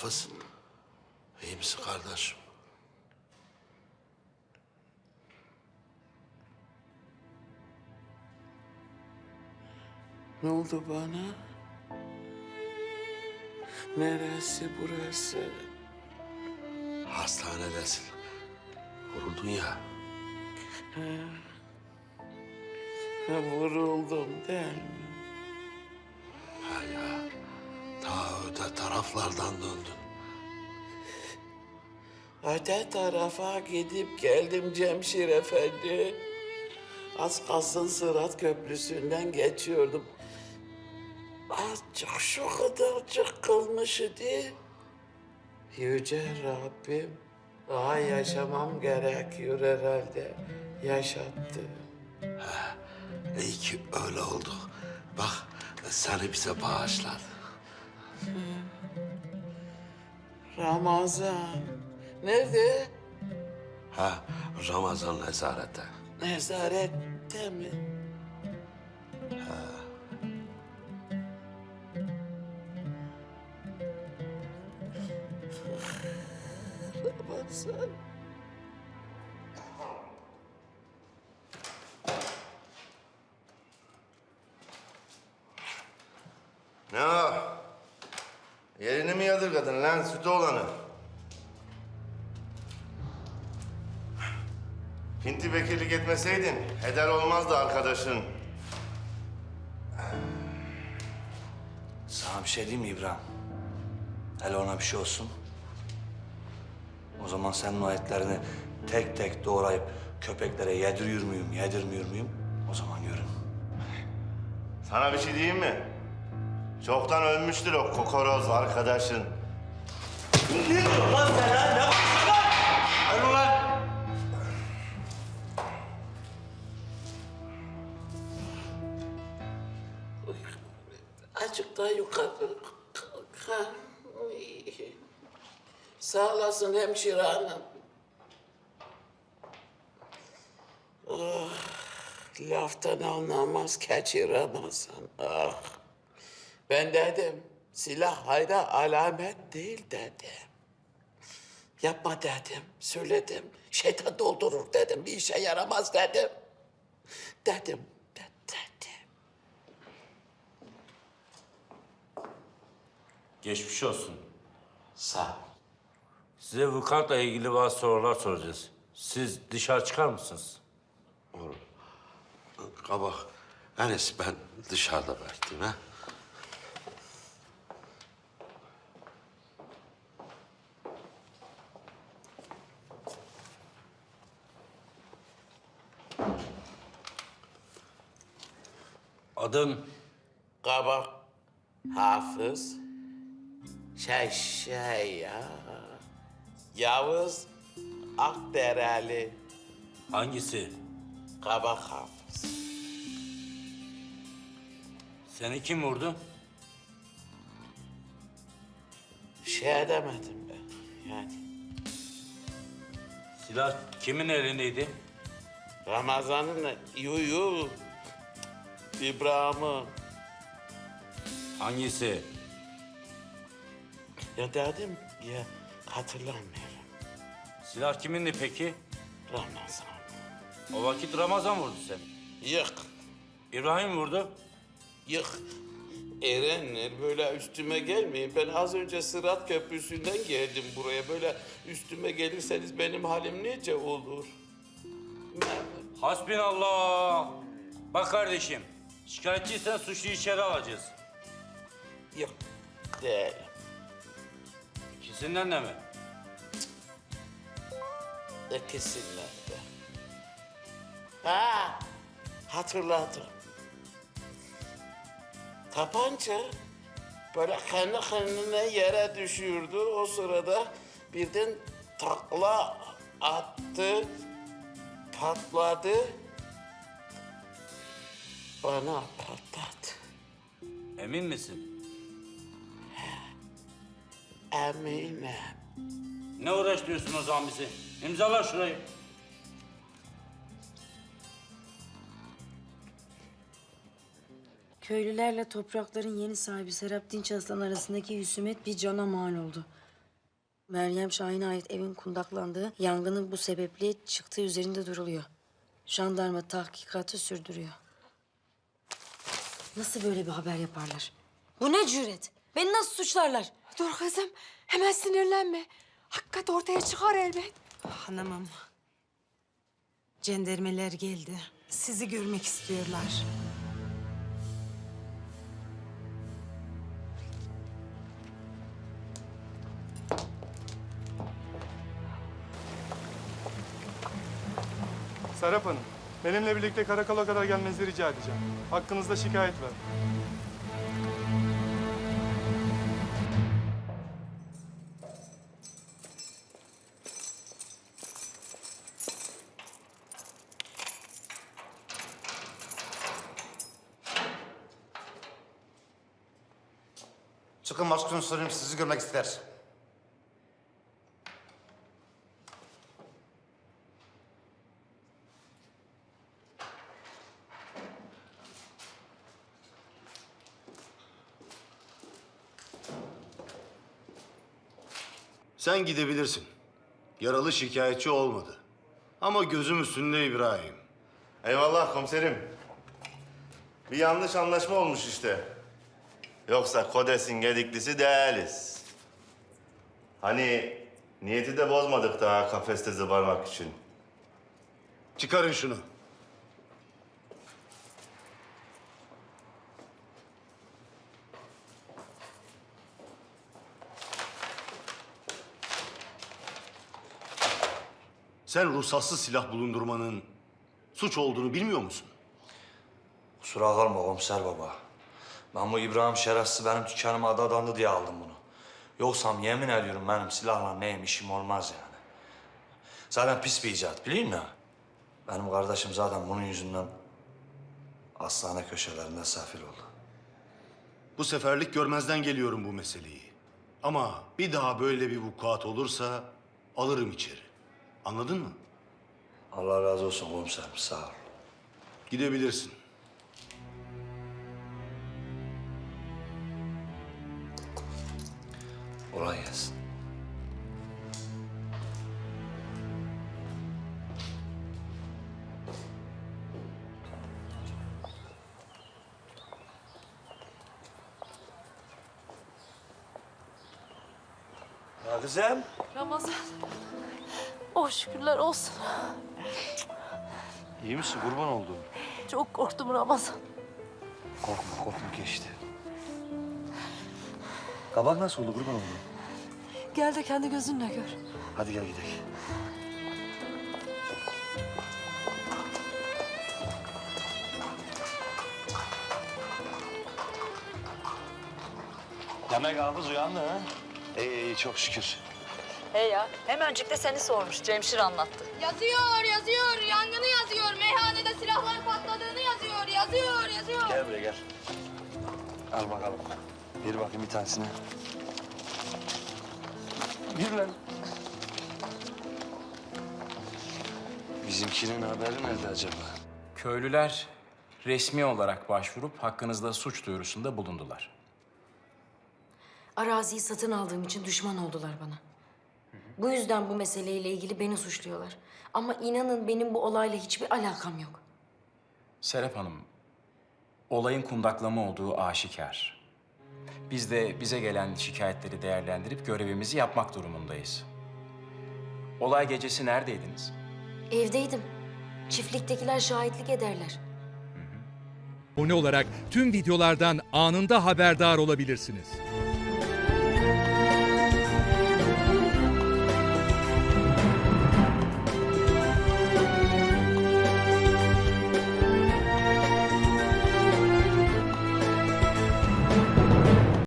Hafız, iyi misin kardeşim? Ne oldu bana? Neresi burası? Hastanedesin. Vuruldun ya. Ha, vuruldum değil mi? Ha ya. Ta öte taraflardan döndün. Öte tarafa gidip geldim Cemşir Efendi. Az kalsın Sırat Köprüsü'nden geçiyordum. Azıcık şu kadarcık kalmış idi. Yüce Rabbim daha yaşamam gerekiyor herhalde. Yaşattı. İyi ki öyle oldu. Bak seni bize bağışladı. Ramazan. Nerede? Ha Ramazan nezarette. Nezarette mi? Ramazan. Ne o? Yerini mi yadırgadın lan sütü olanı? Pinti bekirlik etmeseydin heder olmazdı arkadaşın. Sana bir şey diyeyim mi İbrahim? Hele ona bir şey olsun. O zaman senin o etlerini tek tek doğrayıp köpeklere yediriyor muyum, yedirmiyor muyum? O zaman görün. Sana bir şey diyeyim mi? Çoktan ölmüştür o kokoroz arkadaşın. Azıcık daha yukarı. Ha. Sağ olasın hemşire hanım. Ah, laftan anlamaz keçi Ramazan. Ah. Ben dedim, silah hayra alamet değil dedim. Yapma dedim, söyledim. Şeytan doldurur dedim, bir işe yaramaz dedim. Dedim, de- dedim. Geçmiş olsun. Sağ ol. Size vukuatla ilgili bazı sorular soracağız. Siz dışarı çıkar mısınız? Kabak, Enes ben dışarıda bekledim ha. Adın Kabak, Hafız, şey şey ya, Yavuz Akdereli, hangisi? Kabak Hafız. Seni kim vurdu? Şey edemedim ben yani. Silah kimin elindeydi? Ramazan'ın yuyu, İbrahim'i. Hangisi? Ya dedim ya hatırlamıyorum. Silah kimindi peki? Ramazan. O vakit Ramazan vurdu seni. Yık, İbrahim vurdu. yık. Erenler böyle üstüme gelmeyin. Ben az önce Sırat Köprüsü'nden geldim buraya. Böyle üstüme gelirseniz benim halim nice olur. Hasbinallah. Bak kardeşim, şikayetçiysen suçluyu içeri alacağız. Yok, değil. İkisinden de mi? İkisinden de. Ha, hatırladım. Tapanca böyle kendi kendine yere düşürdü. O sırada birden takla attı, patladı. Bana patladı. Emin misin? Eminim. Ne uğraştırıyorsun o zaman bizi? İmzala şurayı. Köylülerle toprakların yeni sahibi Serap Dinç Aslan arasındaki husumet bir cana mal oldu. Meryem Şahin'e ait evin kundaklandığı, yangının bu sebeple çıktığı üzerinde duruluyor. Jandarma tahkikatı sürdürüyor. Nasıl böyle bir haber yaparlar? Bu ne cüret? Beni nasıl suçlarlar? Dur kızım, hemen sinirlenme. Hakikat ortaya çıkar elbet. Hanımım. Cendermeler geldi. Sizi görmek istiyorlar. Serap Hanım, benimle birlikte karakola kadar gelmenizi rica edeceğim. Hakkınızda şikayet var. Çıkın sorayım sizi görmek ister. Sen gidebilirsin. Yaralı şikayetçi olmadı. Ama gözüm üstünde İbrahim. Eyvallah komiserim. Bir yanlış anlaşma olmuş işte. Yoksa Kodes'in gediklisi değiliz. Hani niyeti de bozmadık daha kafeste zıbarmak için. Çıkarın şunu. Sen ruhsatsız silah bulundurmanın suç olduğunu bilmiyor musun? Kusura kalma komiser baba. Ben bu İbrahim şerefsiz benim dükkanıma adı adandı diye aldım bunu. Yoksa yemin ediyorum benim silahla neyim işim olmaz yani. Zaten pis bir icat biliyor musun? Benim kardeşim zaten bunun yüzünden hastane köşelerinde sefil oldu. Bu seferlik görmezden geliyorum bu meseleyi. Ama bir daha böyle bir vukuat olursa alırım içeri. Anladın mı? Allah razı olsun komiserim sağ ol. Gidebilirsin. Kolay gelsin. Kızım. Ramazan. Oh şükürler olsun. İyi misin? Kurban oldum. Çok korktum Ramazan. Korkma, korkma geçti. Kabak nasıl oldu? Kurban oldum. Gel de kendi gözünle gör. Hadi gel gidelim. Demek hafız uyandı ha? İyi iyi çok şükür. He ya, hemencik de seni sormuş. Cemşir anlattı. Yazıyor, yazıyor. Yangını yazıyor. Meyhanede silahlar patladığını yazıyor. Yazıyor, yazıyor. Gel buraya gel. Al bakalım. Bir bakayım bir tanesine. Bir lan. Bizimkinin haberi nerede acaba? Köylüler resmi olarak başvurup hakkınızda suç duyurusunda bulundular. Araziyi satın aldığım için düşman oldular bana. Bu yüzden bu meseleyle ilgili beni suçluyorlar. Ama inanın benim bu olayla hiçbir alakam yok. Serap Hanım, olayın kundaklama olduğu aşikar. Biz de bize gelen şikayetleri değerlendirip görevimizi yapmak durumundayız. Olay gecesi neredeydiniz? Evdeydim. Çiftliktekiler şahitlik ederler. Abone olarak tüm videolardan anında haberdar olabilirsiniz.